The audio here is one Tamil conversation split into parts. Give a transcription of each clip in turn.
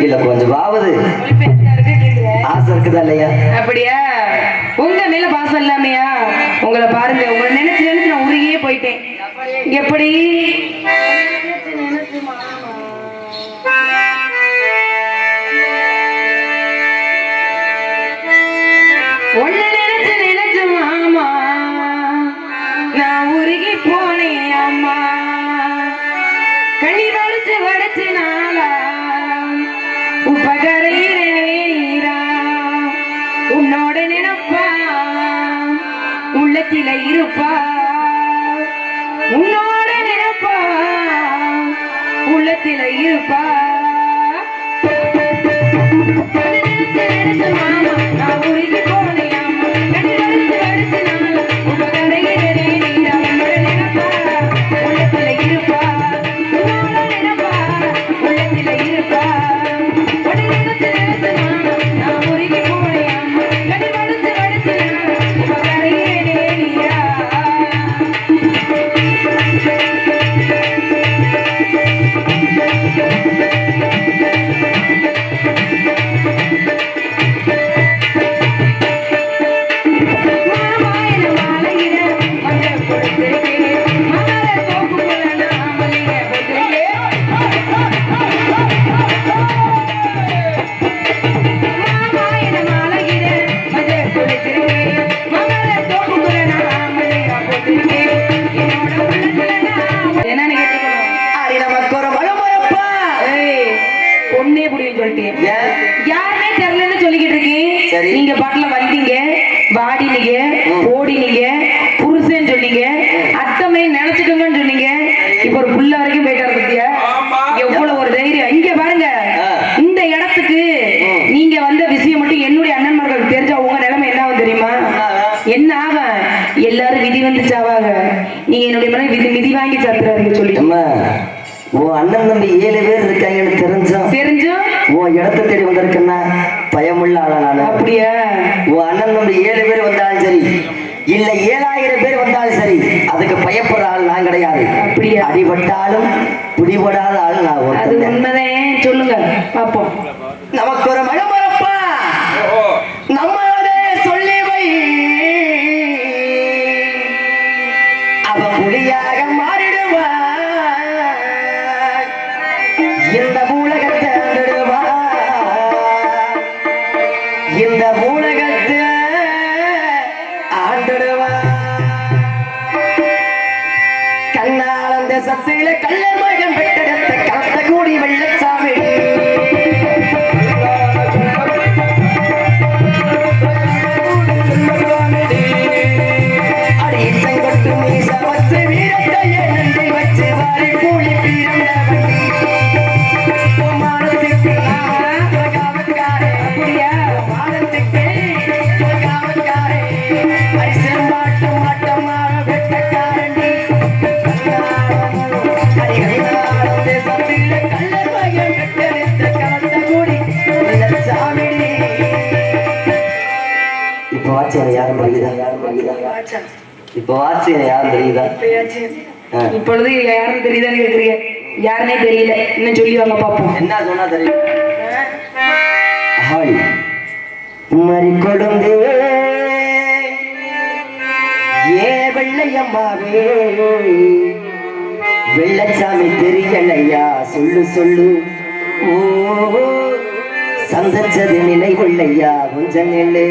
இல்ல கொஞ்சம் ஆசை இருக்குதா இல்லையா? அப்படியா? உங்க மேல பாசம் இல்லாமையா? உங்களை பாருங்க உங்களை நினைச்சு நினைச்சு நான் உருகியே போயிட்டேன். எப்படி? இருப்பா உன்னோட நினைப்பா உள்ளத்தில இருப்பா மாமா, நான் உருகி நீங்க பாட்டுல வந்தீங்க வாடினீங்க. ஓடினீங்க புருஷன் சொன்னீங்க அத்தமே நினைச்சுக்கோங்கன்னு சொன்னீங்க. இப்ப ஒரு புள்ள வரைக்கும் போயிட்டாரு பத்தியா? எவ்வளவு ஒரு தைரியம். இங்க பாருங்க. இந்த இடத்துக்கு. நீங்க வந்த விஷயம் மட்டும் என்னுடைய அண்ணன்மார்களுக்கு தெரிஞ்சா உங்க நிலைமை என்ன ஆகும் தெரியுமா? என்ன ஆகும் எல்லாரும் விதி வந்து சாவாங்க நீங்க என்னுடைய மனைவி விதி மிதி வாங்கி சாத்துறாருன்னு சொல்லி. உன் அண்ணன் தம்பி ஏழு பேர் இருக்காங்கன்னு தெரிஞ்சோம் தெரிஞ்சும்? உன் இடத்த தேடி வந்திருக்கேன்னா பயமுள்ள ஆளா நானு அப்படியா? உன் அண்ணன் தம்பி ஏழு பேர் வந்தாலும் சரி இல்ல ஏழாயிரம் பேர் வந்தாலும் சரி அதுக்கு பயப்படுற ஆள் நான் கிடையாது. அப்படியா? அடிபட்டாலும் பிடிபடாத ஆள் நான் அது உண்மைதான்? சொல்லுங்க பாப்போம் நமக்கு இந்த மூலகத்தை ஆண்டுடுவா கண்ணாளந்த சத்தில கல்ல இப்போ எனக்கு யாரும் தெரியுதா. இப்பொழுது யாரும் தெரியுதான்னு கேக்குறீங்க யாருனே தெரியல. இன்னும் சொல்லி வாங்க பாப்போம் என்ன சொன்னா தெரியும்? ஹாய் மறி கொடுந்தே. ஏ வெள்ளையம்மாவே வெள்ளச்சாமி தெரியலையா? சொல்லு சொல்லு. ஓ சந்தச்சது நினைவில்லையா? கொஞ்சம் நில்லு.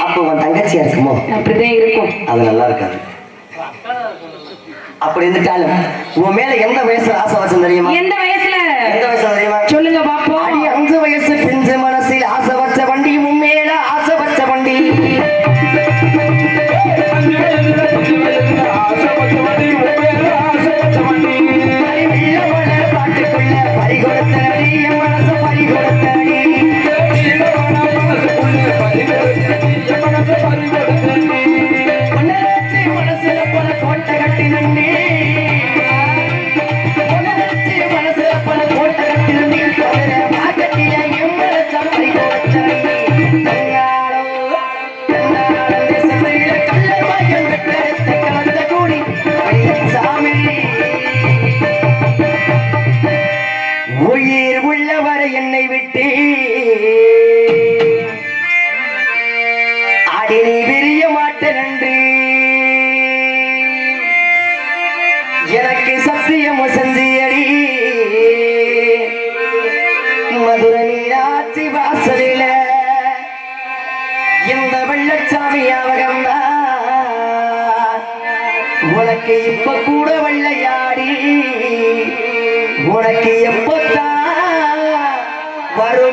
அப்போ உன் தங்கச்சியா இருக்குமோ? அப்படிதான் இருக்கும். அது நல்லா இருக்காது. அப்படி இருந்துட்டாலும் உன் மேல எந்த வயசுல ஆசை வச்சு தெரியுமா? எந்த வயசுல? எந்த வயசுல தெரியுமா? சொல்லுங்க பாப்போம். அஞ்சு வயசு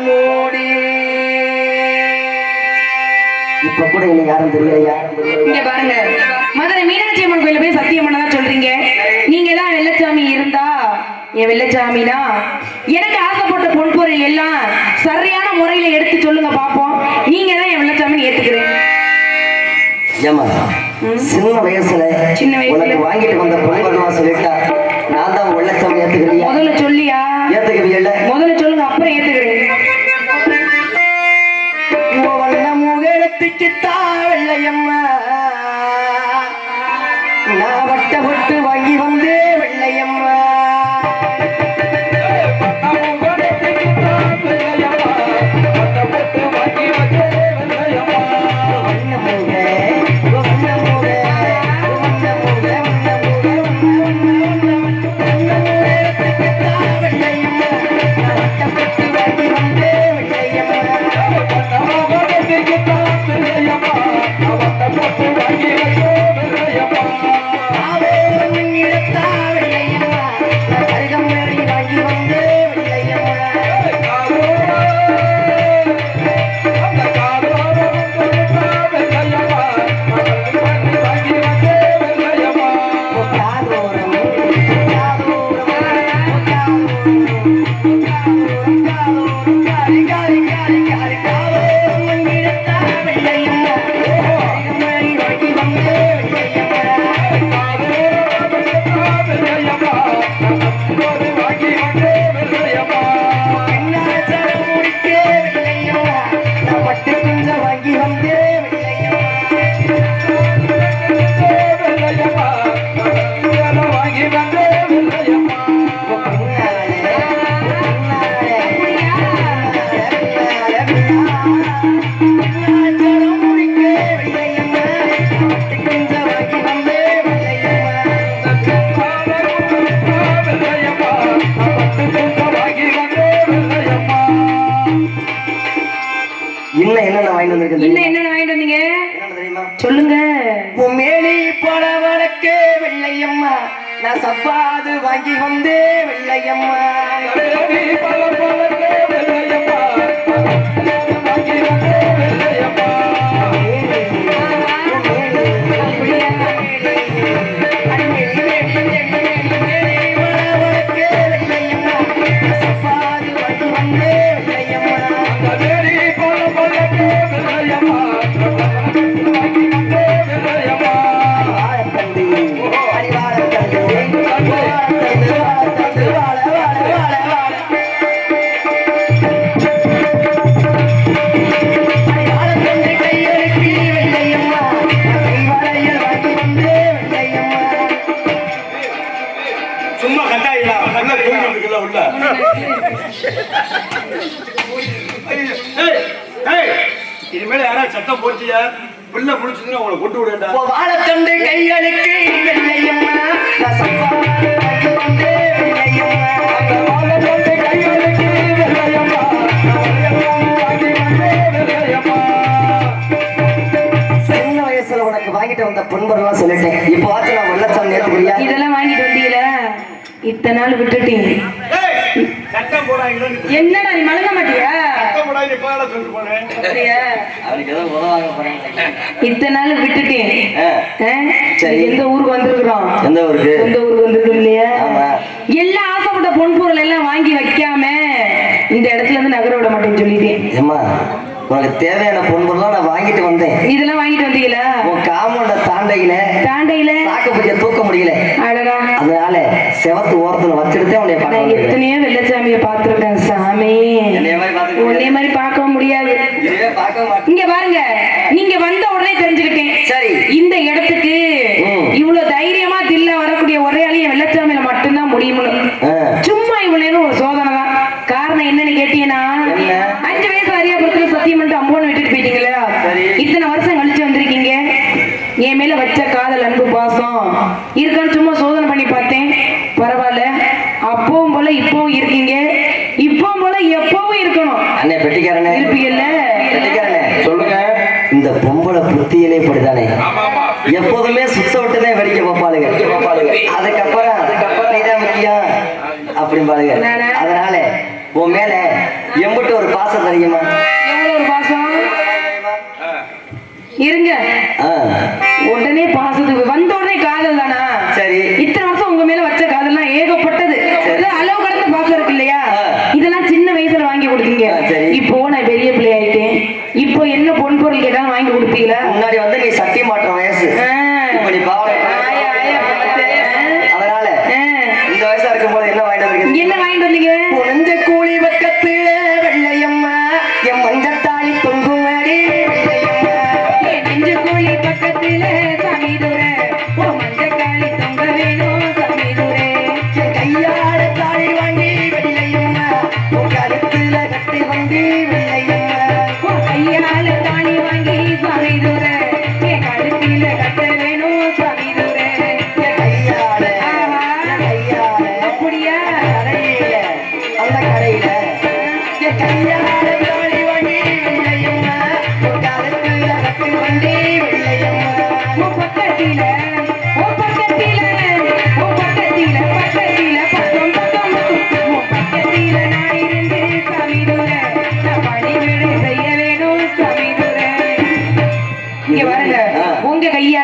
மூடி. இப்ப கூட இல்ல யாரும் தெரியலையா? இங்க பாருங்க. மதுரை மீனாட்சி அம்மன் கோயில போய் சத்தியம்மன் பண்ணதான் சொல்றீங்க. நீங்க தான் வெள்ளச்சாமி இருந்தா என் வெள்ளச்சாமினா எனக்கு ஆசைப்பட்ட பொன்பொருள் எல்லாம் சரியான முறையில எடுத்து சொல்லுங்க பாப்போம். நீங்க தான் என் வெள்ளச்சாமி ஏத்துக்கிறேன். ஏமா சின்ன வயசுல சின்ன வயசுல? வாங்கிட்டு வந்த பொருள் சொல்லிட்டா நான் தான் வெள்ளச்சாமி ஏத்துக்கிறேன் முதல்ல சொல்லியா? ஏத்துக்கிறீங்களா you got to அப்படியா? வாங்கிட்டு வந்த பொன்பரெல்லாம் சொல்லிட்டேன். இப்போ வாச்சு நான் வெள்ளச்சாமி புரியா இதெல்லாம் வாங்கிட்டு வந்தீங்களா? இத்தனை நாள் விட்டுட்டீங்க என்னடா நீ மலங்க மாட்டியா? இத்தனை நாள் விட்டுட்டேன். எந்த ஊருக்கு வந்திருக்கிறோம்? எந்த ஊருக்கு? எந்த ஊருக்கு வந்திருக்கோம் இல்லையா? ஆமா. எல்லாம் ஆசைப்பட்ட பொன் பொருள் எல்லாம் வாங்கி வைக்காம இந்த இடத்துல இருந்து நகர விட மாட்டேன்னு சொல்லிட்டேன். உனக்கு தேவையான பொன்பொருளாம் நான் வாங்கிட்டு வந்தேன். இதெல்லாம் வாங்கிட்டு வந்தீங்களா? உன் காமௌண்ட தாண்டையில தாண்டையில? சாக்கு பைய தூக்க முடியல. அதனால செவத்து ஓரத்துல உன்னைய பார்க்க நான். எத்தனையோ வெள்ளச்சாமியை பார்த்திருக்கேன் சாமி. என்னைய மாதிரி பார்க்க முடியாது இங்க பாருங்க நீங்க வந்த உடனே தெரிஞ்சுக்கிட்டேன். சரி. இந்த இடத்துக்கு. இவ்வளவு தைரியமா தில்ல வரக்கூடிய ஒரே ஆளிய வெள்ளச்சாமியில மட்டும்தான் முடியும்னு ஆ, சும்மா இவ்வளவு நேரம் ஒரு சோதனை தான் காரணம் என்னன்னு கேட்டீங்கன்னா என்ன? அஞ்சு வயசு அரியாபுரத்துல சத்தியம் பண்ணிட்டு அம்போன்னு விட்டுட்டு போயிட்டீங்களா சரி. இத்தனை வருஷம் கழிச்சு வந்திருக்கீங்க என் மேல வச்ச காதல் அன்பு பாசம் இருக்கான்னு சும்மா சோதனை பண்ணி பார்த்தேன் பரவாயில்ல அப்பவும் போல இப்பவும் இருக்கீங்க. இப்பவும் போல எப்பவும் இருக்கணும். அண்ணே பெட்டிக்காரனே. இருப்பீங்கல்ல பெட்டிக்காரனே சொல்லுங்க. இந்த பொம்பளை புத்தியிலே இப்படிதானே. எப்போதுமே சுத்த விட்டுதான் வெடிக்க பார்ப்பாளுங்க. அதுக்கப்புறம் அதுக்கப்புறம். நீதான் முக்கியம் அப்படிம்பாளுங்க. நானே? அதனால உன் மேல எம்பிட்டு ஒரு பாசம் தெரியுமா ஒரு பாசம்? இருங்க. உடனே பாசத்துக்கு வந்த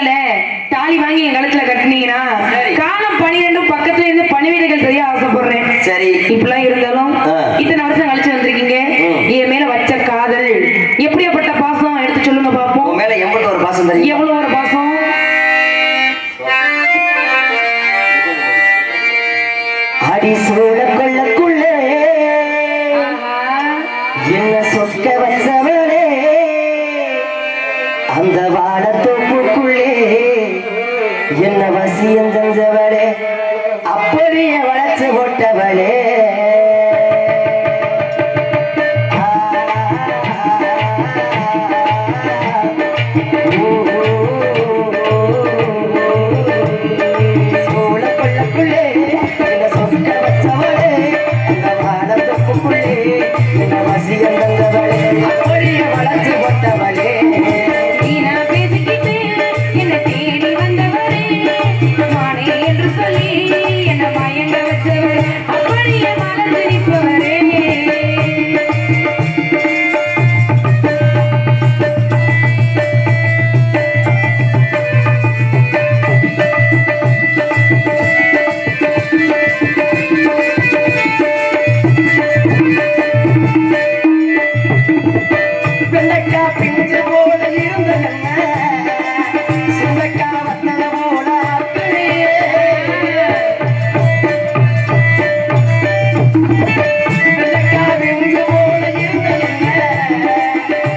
கையால தாலி வாங்கி என் கழுத்துல கட்டுனீங்கன்னா. காலம் பனிரெண்டும் பக்கத்துல இருந்து பணிவிடைகள் செய்ய ஆசைப்படுறேன். சரி. இப்பெல்லாம் இருந்தாலும். இத்தனை வருஷம் கழிச்சு வந்திருக்கீங்க. என் மேல வச்ச காதல். எப்படியாப்பட்ட பாசம்? எடுத்து சொல்லுங்க பாப்போம். மேல ஒரு பாசம் தெரியும்? அப்படியே வளர்ச்சி போட்டவளே.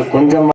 பாசம் கொஞ்சம்